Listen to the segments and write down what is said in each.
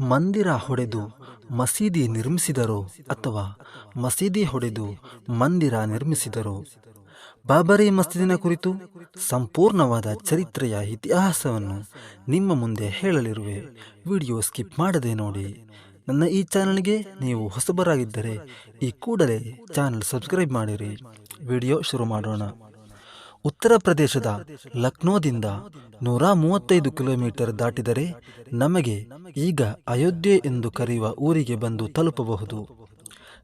ಮಂದಿರ ಹೊಡೆದು ಮಸೀದಿ ನಿರ್ಮಿಸಿದರೋ ಅಥವಾ ಮಸೀದಿ ಹೊಡೆದು ಮಂದಿರ ನಿರ್ಮಿಸಿದರೋ? ಬಾಬರಿ ಮಸ್ಜಿದಿನ ಕುರಿತು ಸಂಪೂರ್ಣವಾದ ಚರಿತ್ರೆಯ ಇತಿಹಾಸವನ್ನು ನಿಮ್ಮ ಮುಂದೆ ಹೇಳಲಿರುವೆ. ವಿಡಿಯೋ ಸ್ಕಿಪ್ ಮಾಡದೆ ನೋಡಿ. ನನ್ನ ಈ ಚಾನಲ್ಗೆ ನೀವು ಹೊಸಬರಾಗಿದ್ದರೆ ಈ ಕೂಡಲೇ ಚಾನಲ್ ಸಬ್ಸ್ಕ್ರೈಬ್ ಮಾಡಿರಿ. ವಿಡಿಯೋ ಶುರು ಮಾಡೋಣ. ಉತ್ತರ ಪ್ರದೇಶದ ಲಕ್ನೋದಿಂದ ನೂರ ಮೂವತ್ತೈದು ಕಿಲೋಮೀಟರ್ ದಾಟಿದರೆ ನಮಗೆ ಈಗ ಅಯೋಧ್ಯೆ ಎಂದು ಕರೆಯುವ ಊರಿಗೆ ಬಂದು ತಲುಪಬಹುದು.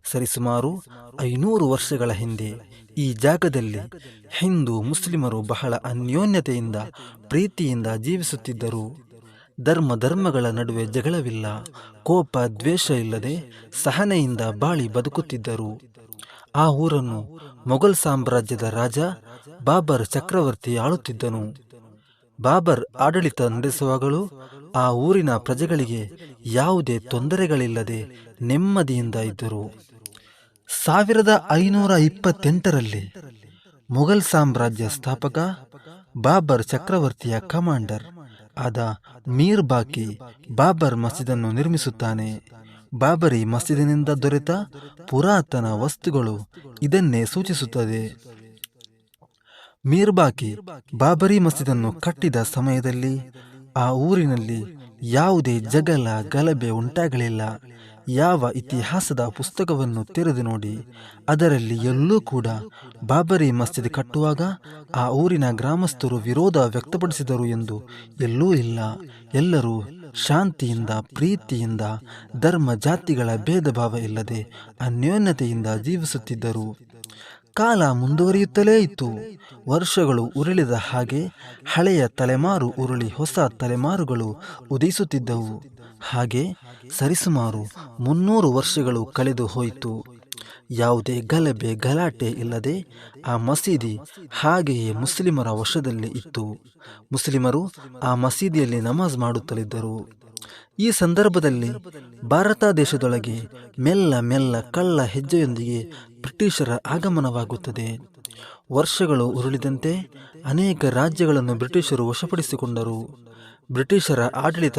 ಸರಿಸುಮಾರು ಐನೂರು ವರ್ಷಗಳ ಹಿಂದೆ ಈ ಜಾಗದಲ್ಲಿ ಹಿಂದೂ ಮುಸ್ಲಿಮರು ಬಹಳ ಅನ್ಯೋನ್ಯತೆಯಿಂದ ಪ್ರೀತಿಯಿಂದ ಜೀವಿಸುತ್ತಿದ್ದರು. ಧರ್ಮ ಧರ್ಮಗಳ ನಡುವೆ ಜಗಳವಿಲ್ಲ, ಕೋಪ ದ್ವೇಷ ಇಲ್ಲದೆ ಸಹನೆಯಿಂದ ಬಾಳಿ ಬದುಕುತ್ತಿದ್ದರು. ಆ ಊರನ್ನು ಮೊಘಲ್ ಸಾಮ್ರಾಜ್ಯದ ರಾಜ ಬಾಬರ್ ಚಕ್ರವರ್ತಿ ಆಳುತ್ತಿದ್ದನು. ಬಾಬರ್ ಆಡಳಿತ ನಡೆಸುವಾಗಲೂ ಆ ಊರಿನ ಪ್ರಜೆಗಳಿಗೆ ಯಾವುದೇ ತೊಂದರೆಗಳಿಲ್ಲದೆ ನೆಮ್ಮದಿಯಿಂದ ಇದ್ದರು. ಸಾವಿರದ ಐನೂರ ಇಪ್ಪತ್ತೆಂಟರಲ್ಲಿ ಮೊಘಲ್ ಸಾಮ್ರಾಜ್ಯ ಸ್ಥಾಪಕ ಬಾಬರ್ ಚಕ್ರವರ್ತಿಯ ಕಮಾಂಡರ್ ಆದ ಮೀರ್ ಬಾಕಿ ಬಾಬರ್ ಮಸೀದನ್ನು ನಿರ್ಮಿಸುತ್ತಾನೆ. ಬಾಬರಿ ಮಸೀದಿನಿಂದ ದೊರೆತ ಪುರಾತನ ವಸ್ತುಗಳು ಇದನ್ನೇ ಸೂಚಿಸುತ್ತದೆ. ಮೀರ್ಬಾಕಿ ಬಾಬರಿ ಮಸೀದನ್ನು ಕಟ್ಟಿದ ಸಮಯದಲ್ಲಿ ಆ ಊರಿನಲ್ಲಿ ಯಾವುದೇ ಜಗಳ, ಗಲಭೆ ಉಂಟಾಗಲಿಲ್ಲ. ಯಾವ ಇತಿಹಾಸದ ಪುಸ್ತಕವನ್ನು ತೆರೆದು ನೋಡಿ, ಅದರಲ್ಲಿ ಎಲ್ಲೂ ಕೂಡ ಬಾಬರಿ ಮಸ್ಜಿದ್ ಕಟ್ಟುವಾಗ ಆ ಊರಿನ ಗ್ರಾಮಸ್ಥರು ವಿರೋಧ ವ್ಯಕ್ತಪಡಿಸಿದರು ಎಂದು ಎಲ್ಲೂ ಇಲ್ಲ. ಎಲ್ಲರೂ ಶಾಂತಿಯಿಂದ, ಪ್ರೀತಿಯಿಂದ, ಧರ್ಮ ಜಾತಿಗಳ ಭೇದ ಭಾವ ಇಲ್ಲದೆ ಅನ್ಯೋನ್ಯತೆಯಿಂದ ಜೀವಿಸುತ್ತಿದ್ದರು. ಕಾಲ ಮುಂದುವರಿಯುತ್ತಲೇ ಇತ್ತು. ವರ್ಷಗಳು ಉರುಳಿದ ಹಾಗೆ ಹಳೆಯ ತಲೆಮಾರು ಉರುಳಿ ಹೊಸ ತಲೆಮಾರುಗಳು ಉದಿಸುತ್ತಿದ್ದವು ಹಾಗೆ ಸರಿಸುಮಾರು ಮುನ್ನೂರು ವರ್ಷಗಳು ಕಳೆದು ಹೋಯಿತು. ಯಾವುದೇ ಗಲಭೆ ಗಲಾಟೆ ಇಲ್ಲದೆ ಆ ಮಸೀದಿ ಹಾಗೆಯೇ ಮುಸ್ಲಿಮರ ವಶದಲ್ಲಿ ಇತ್ತು. ಮುಸ್ಲಿಮರು ಆ ಮಸೀದಿಯಲ್ಲಿ ನಮಾಜ್ ಮಾಡುತ್ತಲಿದ್ದರು. ಈ ಸಂದರ್ಭದಲ್ಲಿ ಭಾರತ ದೇಶದೊಳಗೆ ಮೆಲ್ಲ ಮೆಲ್ಲ ಕಳ್ಳ ಹೆಜ್ಜೆಯೊಂದಿಗೆ ಬ್ರಿಟಿಷರ ಆಗಮನವಾಗುತ್ತದೆ. ವರ್ಷಗಳು ಉರುಳಿದಂತೆ ಅನೇಕ ರಾಜ್ಯಗಳನ್ನು ಬ್ರಿಟಿಷರು ವಶಪಡಿಸಿಕೊಂಡರು. ಬ್ರಿಟಿಷರ ಆಡಳಿತ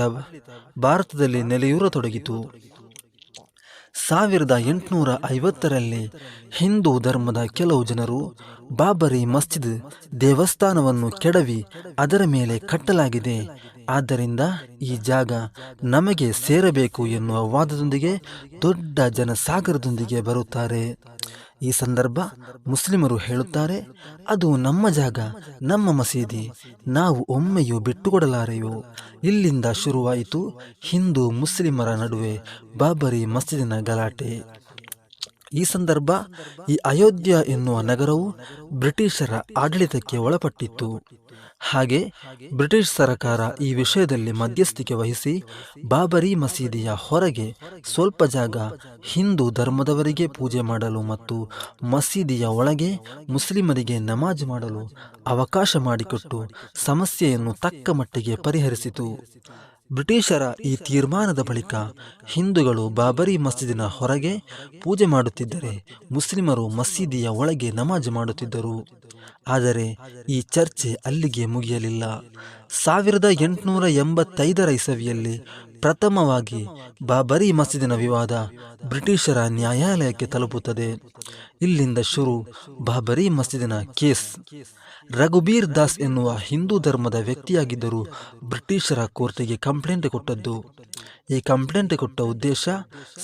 ಭಾರತದಲ್ಲಿ ನೆಲೆಯೂರತೊಡಗಿತು. ಸಾವಿರದ ಎಂಟುನೂರ ಐವತ್ತರಲ್ಲಿ ಹಿಂದೂ ಧರ್ಮದ ಕೆಲವು ಜನರು ಬಾಬರಿ ಮಸ್ಜಿದ್ ದೇವಸ್ಥಾನವನ್ನು ಕೆಡವಿ ಅದರ ಮೇಲೆ ಕಟ್ಟಲಾಗಿದೆ. ಆದ್ದರಿಂದ ಈ ಜಾಗ ನಮಗೆ ಸೇರಬೇಕು ಎನ್ನುವ ವಾದದೊಂದಿಗೆ ದೊಡ್ಡ ಜನಸಾಗರದೊಂದಿಗೆ ಬರುತ್ತಾರೆ. ಈ ಸಂದರ್ಭ ಮುಸ್ಲಿಮರು ಹೇಳುತ್ತಾರೆ, ಅದು ನಮ್ಮ ಜಾಗ, ನಮ್ಮ ಮಸೀದಿ, ನಾವು ಒಮ್ಮೆಯೂ ಬಿಟ್ಟುಕೊಡಲಾರೆಯೋ? ಇಲ್ಲಿಂದ ಶುರುವಾಯಿತು ಹಿಂದೂ ಮುಸ್ಲಿಮರ ನಡುವೆ ಬಾಬರಿ ಮಸೀದಿನ ಗಲಾಟೆ. ಈ ಸಂದರ್ಭ ಈ ಅಯೋಧ್ಯ ಎನ್ನುವ ನಗರವು ಬ್ರಿಟಿಷರ ಆಡಳಿತಕ್ಕೆ ಒಳಪಟ್ಟಿತ್ತು. ಹಾಗೆ ಬ್ರಿಟಿಷ್ ಸರಕಾರ ಈ ವಿಷಯದಲ್ಲಿ ಮಧ್ಯಸ್ಥಿಕೆ ವಹಿಸಿ ಬಾಬರಿ ಮಸೀದಿಯ ಹೊರಗೆ ಸ್ವಲ್ಪ ಜಾಗ ಹಿಂದೂ ಧರ್ಮದವರಿಗೆ ಪೂಜೆ ಮಾಡಲು ಮತ್ತು ಮಸೀದಿಯ ಒಳಗೆ ಮುಸ್ಲಿಮರಿಗೆ ನಮಾಜ್ ಮಾಡಲು ಅವಕಾಶ ಮಾಡಿಕೊಟ್ಟು ಸಮಸ್ಯೆಯನ್ನು ತಕ್ಕ ಮಟ್ಟಿಗೆ ಪರಿಹರಿಸಿತು. ಬ್ರಿಟಿಷರ ಈ ತೀರ್ಮಾನದ ಬಳಿಕ ಹಿಂದೂಗಳು ಬಾಬರಿ ಮಸೀದಿನ ಹೊರಗೆ ಪೂಜೆ ಮಾಡುತ್ತಿದ್ದರೆ ಮುಸ್ಲಿಮರು ಮಸೀದಿಯ ಒಳಗೆ ನಮಾಜ್ ಮಾಡುತ್ತಿದ್ದರು. ಆದರೆ ಈ ಚರ್ಚೆ ಅಲ್ಲಿಗೆ ಮುಗಿಯಲಿಲ್ಲ. ಸಾವಿರದ ಎಂಟುನೂರ ಎಂಬತ್ತೈದರ ಇಸವಿಯಲ್ಲಿ ಪ್ರಥಮವಾಗಿ ಬಾಬರಿ ಮಸೀದಿನ ವಿವಾದ ಬ್ರಿಟಿಷರ ನ್ಯಾಯಾಲಯಕ್ಕೆ ತಲುಪುತ್ತದೆ. ಇಲ್ಲಿಂದ ಶುರು ಬಾಬರಿ ಮಸೀದಿನ ಕೇಸ್. ರಘುಬೀರ್ ದಾಸ್ ಎನ್ನುವ ಹಿಂದೂ ಧರ್ಮದ ವ್ಯಕ್ತಿಯಾಗಿದ್ದರೂ ಬ್ರಿಟಿಷರ ಕೋರ್ಟಿಗೆ ಕಂಪ್ಲೇಂಟ್ ಕೊಟ್ಟದ್ದು. ಈ ಕಂಪ್ಲೇಂಟ್ ಕೊಟ್ಟ ಉದ್ದೇಶ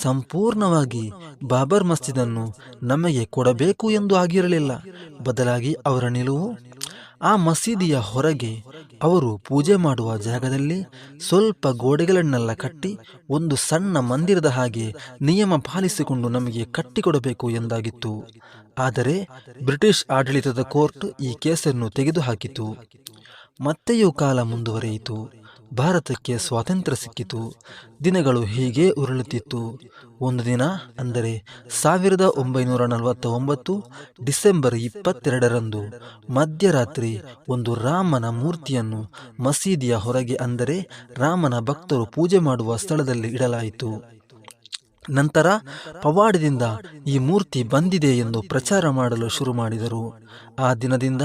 ಸಂಪೂರ್ಣವಾಗಿ ಬಾಬರ್ ಮಸ್ಜಿದನ್ನು ನಮಗೆ ಕೊಡಬೇಕು ಎಂದು ಆಗಿರಲಿಲ್ಲ. ಬದಲಾಗಿ ಅವರ ನಿಲುವು ಆ ಮಸೀದಿಯ ಹೊರಗೆ ಅವರು ಪೂಜೆ ಮಾಡುವ ಜಾಗದಲ್ಲಿ ಸ್ವಲ್ಪ ಗೋಡೆಗಳನ್ನೆಲ್ಲ ಕಟ್ಟಿ ಒಂದು ಸಣ್ಣ ಮಂದಿರದ ಹಾಗೆ ನಿಯಮ ಪಾಲಿಸಿಕೊಂಡು ನಮಗೆ ಕಟ್ಟಿಕೊಡಬೇಕು ಎಂದಾಗಿತ್ತು. ಆದರೆ ಬ್ರಿಟಿಷ್ ಆಡಳಿತದ ಕೋರ್ಟ್ ಈ ಕೇಸನ್ನು ತೆಗೆದುಹಾಕಿತು. ಮತ್ತೆಯೂ ಕಾಲ ಮುಂದುವರಿಯಿತು. ಭಾರತಕ್ಕೆ ಸ್ವಾತಂತ್ರ್ಯ ಸಿಕ್ಕಿತು. ದಿನಗಳು ಹೀಗೆ ಉರುಳುತ್ತಿತ್ತು. ಒಂದು ದಿನ, ಅಂದರೆ ಸಾವಿರದ ಒಂಬೈನೂರ ನಲವತ್ತ ಒಂಬತ್ತು ಡಿಸೆಂಬರ್ ಇಪ್ಪತ್ತೆರಡರಂದು ಮಧ್ಯರಾತ್ರಿ ಒಂದು ರಾಮನ ಮೂರ್ತಿಯನ್ನು ಮಸೀದಿಯ ಹೊರಗೆ ಅಂದರೆ ರಾಮನ ಭಕ್ತರು ಪೂಜೆ ಮಾಡುವ ಸ್ಥಳದಲ್ಲಿ ಇಡಲಾಯಿತು. ನಂತರ ಪವಾಡದಿಂದ ಈ ಮೂರ್ತಿ ಬಂದಿದೆ ಎಂದು ಪ್ರಚಾರ ಮಾಡಲು ಶುರು ಮಾಡಿದರು. ಆ ದಿನದಿಂದ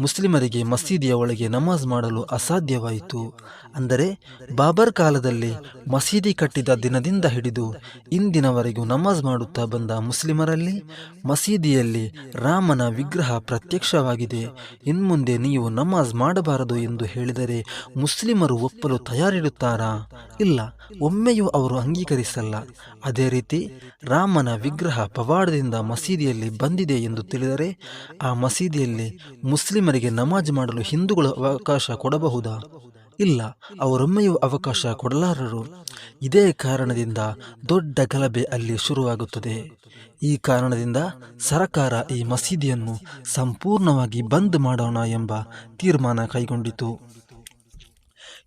ಮುಸ್ಲಿಮರಿಗೆ ಮಸೀದಿಯ ಒಳಗೆ ನಮಾಜ್ ಮಾಡಲು ಅಸಾಧ್ಯವಾಯಿತು. ಅಂದರೆ ಬಾಬರ್ ಕಾಲದಲ್ಲಿ ಮಸೀದಿ ಕಟ್ಟಿದ ದಿನದಿಂದ ಹಿಡಿದು ಇಂದಿನವರೆಗೂ ನಮಾಜ್ ಮಾಡುತ್ತಾ ಬಂದ ಮುಸ್ಲಿಮರಲ್ಲಿ ಮಸೀದಿಯಲ್ಲಿ ರಾಮನ ವಿಗ್ರಹ ಪ್ರತ್ಯಕ್ಷವಾಗಿದೆ. ಇನ್ಮುಂದೆ ನೀವು ನಮಾಜ್ ಮಾಡಬಾರದು ಎಂದು ಹೇಳಿದರೆ ಮುಸ್ಲಿಮರು ಒಪ್ಪಲು ತಯಾರಿಡುತ್ತಾರಾ ಇಲ್ಲ. ಒಮ್ಮೆಯೂ ಅವರು ಅಂಗೀಕರಿಸಲ್ಲ. ಅದೇ ರೀತಿ ರಾಮನ ವಿಗ್ರಹ ಪವಾಡದಿಂದ ಮಸೀದಿಯಲ್ಲಿ ಬಂದಿದೆ ಎಂದು ತಿಳಿದರೆ ಆ ಮಸೀದಿಯಲ್ಲಿ ಮುಸ್ಲಿಮರಿಗೆ ನಮಾಜ್ ಮಾಡಲು ಹಿಂದೂಗಳು ಅವಕಾಶ ಕೊಡಬಹುದಾ? ಇಲ್ಲ, ಅವರೊಮ್ಮೆಯೂ ಅವಕಾಶ ಕೊಡಲಾರರು. ಇದೇ ಕಾರಣದಿಂದ ದೊಡ್ಡ ಗಲಭೆ ಅಲ್ಲಿ ಶುರುವಾಗುತ್ತದೆ. ಈ ಕಾರಣದಿಂದ ಸರಕಾರ ಈ ಮಸೀದಿಯನ್ನು ಸಂಪೂರ್ಣವಾಗಿ ಬಂದ್ ಮಾಡೋಣ ಎಂಬ ತೀರ್ಮಾನ ಕೈಗೊಂಡಿತು.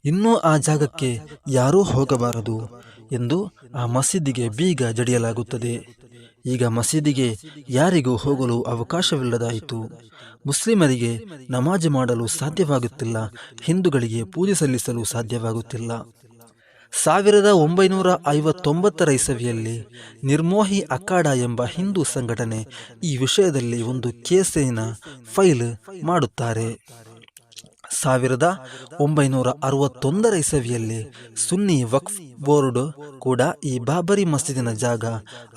ಇನ್ನೂ ಆ ಜಾಗಕ್ಕೆ ಯಾರೂ ಹೋಗಬಾರದು. ಎಂದು ಆ ಮಸೀದಿಗೆ ಬೀಗ ಜಡಿಯಲಾಗುತ್ತದೆ. ಈಗ ಮಸೀದಿಗೆ ಯಾರಿಗೂ ಹೋಗಲು ಅವಕಾಶವಿಲ್ಲದಾಯಿತು. ಮುಸ್ಲಿಮರಿಗೆ ನಮಾಜ್ ಮಾಡಲು ಸಾಧ್ಯವಾಗುತ್ತಿಲ್ಲ. ಹಿಂದೂಗಳಿಗೆ ಪೂಜೆ ಸಲ್ಲಿಸಲು ಸಾಧ್ಯವಾಗುತ್ತಿಲ್ಲ. ಸಾವಿರದ ಒಂಬೈನೂರ ಐವತ್ತೊಂಬತ್ತರ ಇಸವಿಯಲ್ಲಿ ನಿರ್ಮೋಹಿ ಅಖಾಡ ಎಂಬ ಹಿಂದೂ ಸಂಘಟನೆ ಈ ವಿಷಯದಲ್ಲಿ ಒಂದು ಕೇಸಿನ ಫೈಲ್ ಮಾಡುತ್ತಾರೆ. ಸಾವಿರದ ಒಂಬೈನೂರ ಅರವತ್ತೊಂದರ ಇಸವಿಯಲ್ಲಿ ಸುನ್ನಿ ವಕ್ಫ್ ಬೋರ್ಡ್ ಕೂಡ ಈ ಬಾಬರಿ ಮಸೀದಿನ ಜಾಗ.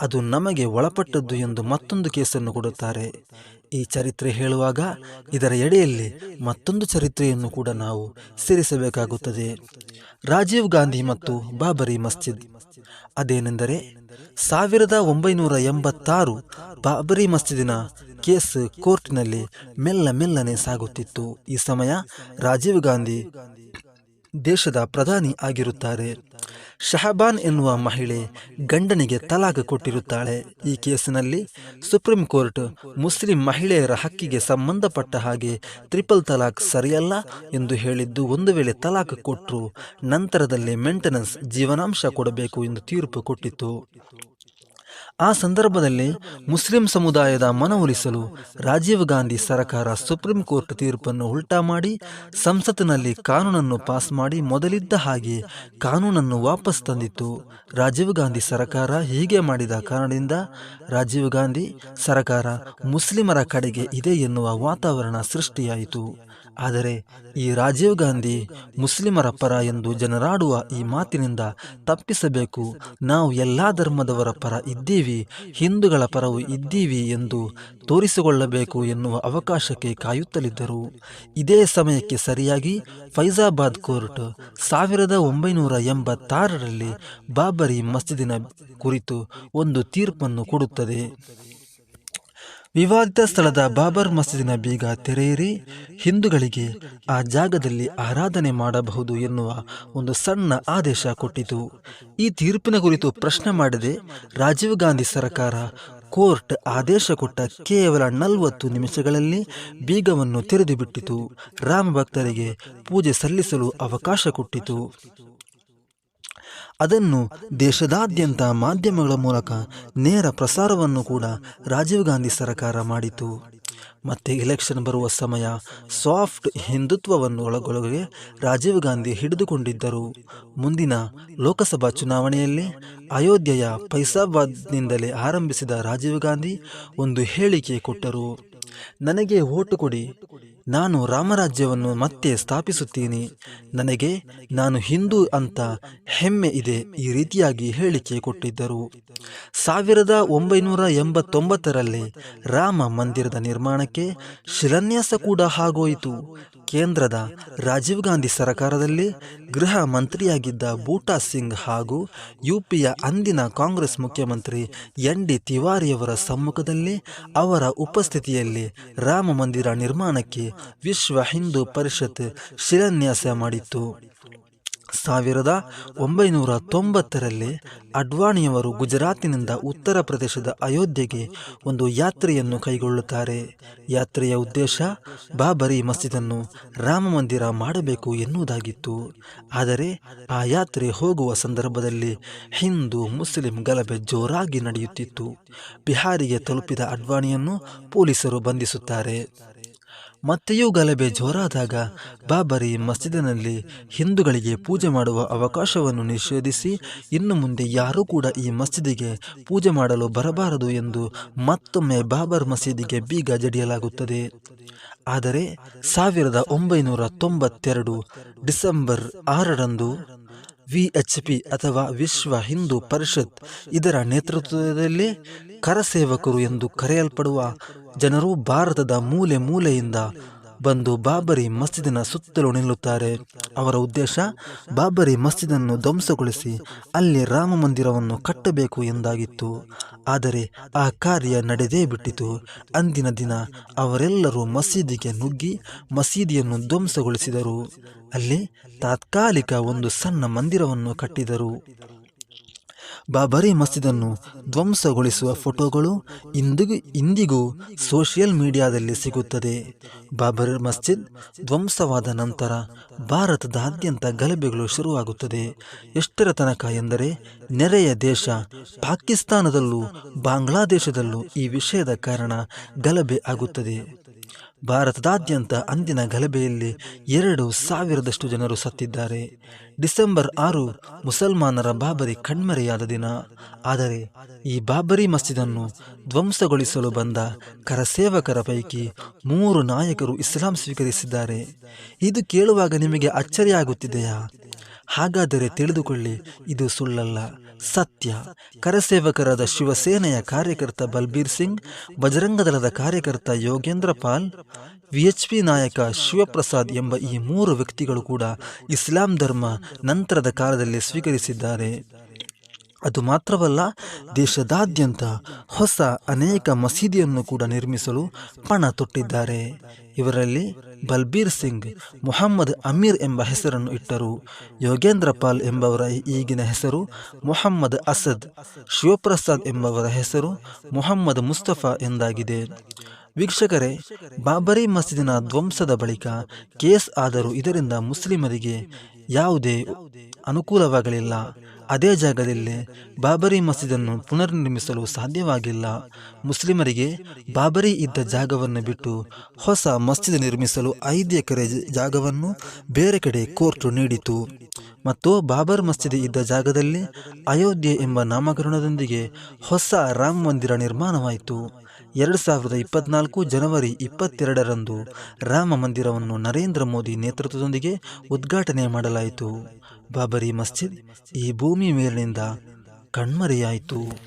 ಅದು ನಮಗೆ ಒಳಪಟ್ಟದ್ದು ಎಂದು ಮತ್ತೊಂದು ಕೇಸನ್ನು ಕೊಡುತ್ತಾರೆ. ಈ ಚರಿತ್ರೆ ಹೇಳುವಾಗ ಇದರ ಎಡೆಯಲ್ಲಿ ಮತ್ತೊಂದು ಚರಿತ್ರೆಯನ್ನು ಕೂಡ ನಾವು ಸೇರಿಸಬೇಕಾಗುತ್ತದೆ. ರಾಜೀವ್ ಗಾಂಧಿ ಮತ್ತು ಬಾಬರಿ ಮಸ್ಜಿದ್ ಅದೇನೆಂದರೆ ಸಾವಿರದ ಒಂಬೈನೂರ ಎಂಬತ್ತಾರು ಬಾಬರಿ ಮಸ್ಜಿದಿನ ಕೇಸ್ ಕೋರ್ಟ್ನಲ್ಲಿ ಮೆಲ್ಲ ಮೆಲ್ಲನೆ ಸಾಗುತ್ತಿತ್ತು. ಈ ಸಮಯ ರಾಜೀವ್ ಗಾಂಧಿ ದೇಶದ ಪ್ರಧಾನಿ ಆಗಿರುತ್ತಾರೆ. ಶಹಬಾನ್ ಎನ್ನುವ ಮಹಿಳೆ ಗಂಡನಿಗೆ ತಲಾಖ್ ಕೊಟ್ಟಿರುತ್ತಾಳೆ. ಈ ಕೇಸಿನಲ್ಲಿ ಸುಪ್ರೀಂ ಕೋರ್ಟ್ ಮುಸ್ಲಿಂ ಮಹಿಳೆಯರ ಹಕ್ಕಿಗೆ ಸಂಬಂಧಪಟ್ಟ ಹಾಗೆ ತ್ರಿಪಲ್ ತಲಾಖ್ ಸರಿಯಲ್ಲ ಎಂದು ಹೇಳಿದ್ದು ಒಂದು ವೇಳೆ ತಲಾಖ್ ಕೊಟ್ಟರು ನಂತರದಲ್ಲಿ ಮೆಂಟೆನೆನ್ಸ್ ಜೀವನಾಂಶ ಕೊಡಬೇಕು ಎಂದು ತೀರ್ಪು ಕೊಟ್ಟಿತ್ತು. ಆ ಸಂದರ್ಭದಲ್ಲಿ ಮುಸ್ಲಿಂ ಸಮುದಾಯದ ಮನವೊಲಿಸಲು ರಾಜೀವ್ ಗಾಂಧಿ ಸರ್ಕಾರ ಸುಪ್ರೀಂ ಕೋರ್ಟ್ ತೀರ್ಪನ್ನು ಉಲ್ಟಾ ಮಾಡಿ ಸಂಸತ್ತಿನಲ್ಲಿ ಕಾನೂನನ್ನು ಪಾಸ್ ಮಾಡಿ ಮೊದಲಿದ್ದ ಹಾಗೆ ಕಾನೂನನ್ನು ವಾಪಸ್ ತಂದಿತ್ತು. ರಾಜೀವ್ ಗಾಂಧಿ ಸರ್ಕಾರ ಹೀಗೆ ಮಾಡಿದ ಕಾರಣದಿಂದ ರಾಜೀವ್ ಗಾಂಧಿ, ಸರ್ಕಾರ ಮುಸ್ಲಿಮರ ಕಡೆಗೆ ಇದೆ ಎನ್ನುವ ವಾತಾವರಣ ಸೃಷ್ಟಿಯಾಯಿತು. ಆದರೆ ಈ ರಾಜೀವ್ ಗಾಂಧಿ ಮುಸ್ಲಿಮರ ಪರ ಎಂದು ಜನರಾಡುವ ಈ ಮಾತಿನಿಂದ ತಪ್ಪಿಸಬೇಕು. ನಾವು ಎಲ್ಲ ಧರ್ಮದವರ ಪರ ಇದ್ದೀವಿ, ಹಿಂದೂಗಳ ಪರವೂ ಇದ್ದೀವಿ ಎಂದು ತೋರಿಸಿಕೊಳ್ಳಬೇಕು ಎನ್ನುವ ಅವಕಾಶಕ್ಕೆ ಕಾಯುತ್ತಲಿದ್ದರು. ಇದೇ ಸಮಯಕ್ಕೆ ಸರಿಯಾಗಿ ಫೈಜಾಬಾದ್ ಕೋರ್ಟ್ ಸಾವಿರದ ಒಂಬೈನೂರ ಎಂಬತ್ತಾರರಲ್ಲಿ ಬಾಬರಿ ಮಸ್ಜಿದಿನ ಕುರಿತು ಒಂದು ತೀರ್ಪನ್ನು ಕೊಡುತ್ತದೆ. ವಿವಾದಿತ ಸ್ಥಳದ ಬಾಬರ್ ಮಸೀದಿನ ಬೀಗ ತೆರೆಯಿರಿ. ಹಿಂದೂಗಳಿಗೆ ಆ ಜಾಗದಲ್ಲಿ ಆರಾಧನೆ ಮಾಡಬಹುದು ಎನ್ನುವ ಒಂದು ಸಣ್ಣ ಆದೇಶ ಕೊಟ್ಟಿತು. ಈ ತೀರ್ಪಿನ ಕುರಿತು ಪ್ರಶ್ನೆ ಮಾಡದೆ ರಾಜೀವ್ ಗಾಂಧಿ ಸರ್ಕಾರ ಕೋರ್ಟ್ ಆದೇಶ ಕೊಟ್ಟ ಕೇವಲ ನಲವತ್ತು ನಿಮಿಷಗಳಲ್ಲಿ ಬೀಗವನ್ನು ತೆರೆದು ಬಿಟ್ಟಿತು ರಾಮ ಭಕ್ತರಿಗೆ ಪೂಜೆ ಸಲ್ಲಿಸಲು ಅವಕಾಶ ಕೊಟ್ಟಿತು. ಅದನ್ನು ದೇಶದಾದ್ಯಂತ ಮಾಧ್ಯಮಗಳ ಮೂಲಕ ನೇರ ಪ್ರಸಾರವನ್ನು ಕೂಡ ರಾಜೀವ್ ಗಾಂಧಿ ಸರ್ಕಾರ ಮಾಡಿತು. ಮತ್ತೆ ಎಲೆಕ್ಷನ್ ಬರುವ ಸಮಯ ಸಾಫ್ಟ್ ಹಿಂದುತ್ವವನ್ನು ಒಳಗೊಳಗೆ ರಾಜೀವ್ ಗಾಂಧಿ ಹಿಡಿದುಕೊಂಡಿದ್ದರು. ಮುಂದಿನ ಲೋಕಸಭಾ ಚುನಾವಣೆಯಲ್ಲಿ ಅಯೋಧ್ಯೆಯ ಫೈಸಾಬಾದ್ನಿಂದಲೇ ಆರಂಭಿಸಿದ ರಾಜೀವ್ ಗಾಂಧಿ ಒಂದು ಹೇಳಿಕೆ ಕೊಟ್ಟರು. ನನಗೆ ಓಟು ಕೊಡಿ. ನಾನು ರಾಮರಾಜ್ಯವನ್ನು ಮತ್ತೆ ಸ್ಥಾಪಿಸುತ್ತೇನೆ. ನನಗೆ ನಾನು ಹಿಂದೂ ಅಂತ ಹೆಮ್ಮೆ ಇದೆ ಈ ರೀತಿಯಾಗಿ ಹೇಳಿಕೆ ಕೊಟ್ಟಿದ್ದರು. ಸಾವಿರದ ಒಂಬೈನೂರ ಎಂಬತ್ತೊಂಬತ್ತರಲ್ಲಿ ರಾಮ ಮಂದಿರದ ನಿರ್ಮಾಣಕ್ಕೆ ಶಿಲಾನ್ಯಾಸ ಕೂಡ ಆಗೋಯಿತು. ಕೇಂದ್ರದ ರಾಜೀವ್ ಗಾಂಧಿ ಸರ್ಕಾರದಲ್ಲಿ ಗೃಹ ಮಂತ್ರಿಯಾಗಿದ್ದ ಬೂಟಾ ಸಿಂಗ್ ಹಾಗೂ ಯುಪಿಯ ಅಂದಿನ ಕಾಂಗ್ರೆಸ್ ಮುಖ್ಯಮಂತ್ರಿ ಎನ್ ಡಿ ತಿವಾರಿಯವರ ಸಮ್ಮುಖದಲ್ಲಿ ಅವರ ಉಪಸ್ಥಿತಿಯಲ್ಲಿ ರಾಮ ಮಂದಿರ ನಿರ್ಮಾಣಕ್ಕೆ ವಿಶ್ವ ಹಿಂದೂ ಪರಿಷತ್ ಶಿಲಾನ್ಯಾಸ ಮಾಡಿತ್ತು. ಸಾವಿರದ ಒಂಬೈನೂರ ತೊಂಬತ್ತರಲ್ಲಿ ಅಡ್ವಾಣಿಯವರು ಗುಜರಾತಿನಿಂದ ಉತ್ತರ ಪ್ರದೇಶದ ಅಯೋಧ್ಯೆಗೆ ಒಂದು ಯಾತ್ರೆಯನ್ನು ಕೈಗೊಳ್ಳುತ್ತಾರೆ. ಯಾತ್ರೆಯ ಉದ್ದೇಶ ಬಾಬರಿ ಮಸೀದನ್ನು ರಾಮ ಮಂದಿರ ಮಾಡಬೇಕು ಎನ್ನುವುದಾಗಿತ್ತು. ಆದರೆ ಆ ಯಾತ್ರೆ ಹೋಗುವ ಸಂದರ್ಭದಲ್ಲಿ ಹಿಂದೂ ಮುಸ್ಲಿಂ ಗಲಭೆ ಜೋರಾಗಿ ನಡೆಯುತ್ತಿತ್ತು. ಬಿಹಾರಿಗೆ ತಲುಪಿದ ಅಡ್ವಾಣಿಯನ್ನು ಪೊಲೀಸರು ಬಂಧಿಸುತ್ತಾರೆ. ಮತ್ತೆಯೂ ಗಲಭೆ ಜೋರಾದಾಗ ಬಾಬರಿ ಮಸ್ಜಿದಿನಲ್ಲಿ ಹಿಂದೂಗಳಿಗೆ ಪೂಜೆ ಮಾಡುವ ಅವಕಾಶವನ್ನು ನಿಷೇಧಿಸಿ ಇನ್ನು ಮುಂದೆ ಯಾರೂ ಕೂಡ ಈ ಮಸೀದಿಗೆ ಪೂಜೆ ಮಾಡಲು ಬರಬಾರದು ಎಂದು ಮತ್ತೊಮ್ಮೆ ಬಾಬರ್ ಮಸೀದಿಗೆ ಬೀಗ ಜಡಿಯಲಾಗುತ್ತದೆ. ಆದರೆ ಸಾವಿರದ ಒಂಬೈನೂರ ತೊಂಬತ್ತೆರಡು ಡಿಸೆಂಬರ್ ಆರರಂದು ವಿಎಚ್ಪಿ ಅಥವಾ ವಿಶ್ವ ಹಿಂದೂ ಪರಿಷತ್ ಇದರ ನೇತೃತ್ವದಲ್ಲಿ ಕರಸೇವಕರು ಎಂದು ಕರೆಯಲ್ಪಡುವ ಜನರು ಭಾರತದ ಮೂಲೆ ಮೂಲೆಯಿಂದ ಬಂದು ಬಾಬರಿ ಮಸ್ಜಿದಿನ ಸುತ್ತಲೂ ನಿಲ್ಲುತ್ತಾರೆ. ಅವರ ಉದ್ದೇಶ ಬಾಬರಿ ಮಸ್ಜಿದನ್ನು ಧ್ವಂಸಗೊಳಿಸಿ ಅಲ್ಲಿ ರಾಮ ಮಂದಿರವನ್ನು ಕಟ್ಟಬೇಕು ಎಂದಾಗಿತ್ತು. ಆದರೆ ಆ ಕಾರ್ಯ ನಡೆದೇ ಬಿಟ್ಟಿತು. ಅಂದಿನ ದಿನ ಅವರೆಲ್ಲರೂ ಮಸೀದಿಗೆ ನುಗ್ಗಿ ಮಸೀದಿಯನ್ನು ಧ್ವಂಸಗೊಳಿಸಿದರು. ಅಲ್ಲಿ ತಾತ್ಕಾಲಿಕ ಒಂದು ಸಣ್ಣ ಮಂದಿರವನ್ನು ಕಟ್ಟಿದರು. ಬಾಬರಿ ಮಸ್ಜಿದನ್ನು ಧ್ವಂಸಗೊಳಿಸುವ ಫೋಟೋಗಳು ಇಂದಿಗೂ ಇಂದಿಗೂ ಸೋಷಿಯಲ್ ಮೀಡಿಯಾದಲ್ಲಿ ಸಿಗುತ್ತದೆ. ಬಾಬರಿ ಮಸ್ಜಿದ್ ಧ್ವಂಸವಾದ ನಂತರ ಭಾರತದಾದ್ಯಂತ ಗಲಭೆಗಳು ಶುರುವಾಗುತ್ತದೆ. ಎಷ್ಟರ ತನಕ ಎಂದರೆ ನೆರೆಯ ದೇಶ ಪಾಕಿಸ್ತಾನದಲ್ಲೂ ಬಾಂಗ್ಲಾದೇಶದಲ್ಲೂ ಈ ವಿಷಯದ ಕಾರಣ ಗಲಭೆ ಆಗುತ್ತದೆ. ಭಾರತದಾದ್ಯಂತ ಅಂದಿನ ಗಲಭೆಯಲ್ಲಿ ಎರಡು ಸಾವಿರದಷ್ಟು ಜನರು ಸತ್ತಿದ್ದಾರೆ. ಡಿಸೆಂಬರ್ ಆರು ಮುಸಲ್ಮಾನರ ಬಾಬರಿ ಕಣ್ಮರೆಯಾದ ದಿನ. ಆದರೆ ಈ ಬಾಬರಿ ಮಸ್ಜಿದನ್ನು ಧ್ವಂಸಗೊಳಿಸಲು ಬಂದ ಕರಸೇವಕರ ಪೈಕಿ ಮೂರು ನಾಯಕರು ಇಸ್ಲಾಂ ಸ್ವೀಕರಿಸಿದ್ದಾರೆ. ಇದು ಕೇಳುವಾಗ ನಿಮಗೆ ಅಚ್ಚರಿಯಾಗುತ್ತಿದೆಯಾ? ಹಾಗಾದರೆ ತಿಳಿದುಕೊಳ್ಳಿ, ಇದು ಸುಳ್ಳಲ್ಲ. ಸತ್ಯ. ಕರಸೇವಕರಾದ ಶಿವಸೇನೆಯ ಕಾರ್ಯಕರ್ತ ಬಲ್ಬೀರ್ ಸಿಂಗ್ ಬಜರಂಗದಳದ ಕಾರ್ಯಕರ್ತ ಯೋಗೇಂದ್ರ ಪಾಲ್, ವಿಎಚ್ಪಿ ನಾಯಕ ಶಿವಪ್ರಸಾದ್ ಎಂಬ ಈ ಮೂರು ವ್ಯಕ್ತಿಗಳು ಕೂಡ ಇಸ್ಲಾಂ ಧರ್ಮ ನಂತರದ ಕಾಲದಲ್ಲಿ ಸ್ವೀಕರಿಸಿದ್ದಾರೆ. ಅದು ಮಾತ್ರವಲ್ಲ, ದೇಶದಾದ್ಯಂತ ಹೊಸ ಅನೇಕ ಮಸೀದಿಯನ್ನು ಕೂಡ ನಿರ್ಮಿಸಲು ಪಣ ತೊಟ್ಟಿದ್ದಾರೆ. ಇವರಲ್ಲಿ ಬಲ್ಬೀರ್ ಸಿಂಗ್, ಮೊಹಮ್ಮದ್ ಅಮೀರ್ ಎಂಬ ಹೆಸರನ್ನು ಇಟ್ಟರು. ಯೋಗೇಂದ್ರ ಪಾಲ್ ಎಂಬವರ ಈಗಿನ ಹೆಸರು ಮೊಹಮ್ಮದ್ ಅಸದ್, ಶಿವಪ್ರಸಾದ್ ಎಂಬವರ ಹೆಸರು ಮೊಹಮ್ಮದ್ ಮುಸ್ತಫಾ ಎಂದಾಗಿದೆ. ವೀಕ್ಷಕರೇ, ಬಾಬರಿ ಮಸೀದಿನ ಧ್ವಂಸದ ಬಳಿಕ ಕೇಸ್ ಆದರೂ ಇದರಿಂದ ಮುಸ್ಲಿಮರಿಗೆ ಯಾವುದೇ ಅನುಕೂಲವಾಗಲಿಲ್ಲ. ಅದೇ ಜಾಗದಲ್ಲಿ ಬಾಬರಿ ಮಸೀದನ್ನು ಪುನರ್ನಿರ್ಮಿಸಲು ಸಾಧ್ಯವಾಗಿಲ್ಲ. ಮುಸ್ಲಿಮರಿಗೆ ಬಾಬರಿ ಇದ್ದ ಜಾಗವನ್ನು ಬಿಟ್ಟು ಹೊಸ ಮಸೀದಿ ನಿರ್ಮಿಸಲು ಐದು ಎಕರೆ ಜಾಗವನ್ನು ಬೇರೆ ಕಡೆ ಕೋರ್ಟ್ ನೀಡಿತು. ಮತ್ತು ಬಾಬರ್ ಮಸೀದಿ ಇದ್ದ ಜಾಗದಲ್ಲಿ ಅಯೋಧ್ಯೆ ಎಂಬ ನಾಮಕರಣದೊಂದಿಗೆ ಹೊಸ ರಾಮ ಮಂದಿರ ನಿರ್ಮಾಣವಾಯಿತು. ಎರಡು ಸಾವಿರದ ಇಪ್ಪತ್ನಾಲ್ಕು ಜನವರಿ ಇಪ್ಪತ್ತೆರಡರಂದು ರಾಮ ಮಂದಿರವನ್ನು ನರೇಂದ್ರ ಮೋದಿ ನೇತೃತ್ವದೊಂದಿಗೆ ಉದ್ಘಾಟನೆ ಮಾಡಲಾಯಿತು. ಬಾಬರಿ ಮಸ್ಜಿದ್ ಈ ಭೂಮಿ ಮೇಲಿನಿಂದ ಕಣ್ಮರೆಯಾಯಿತು.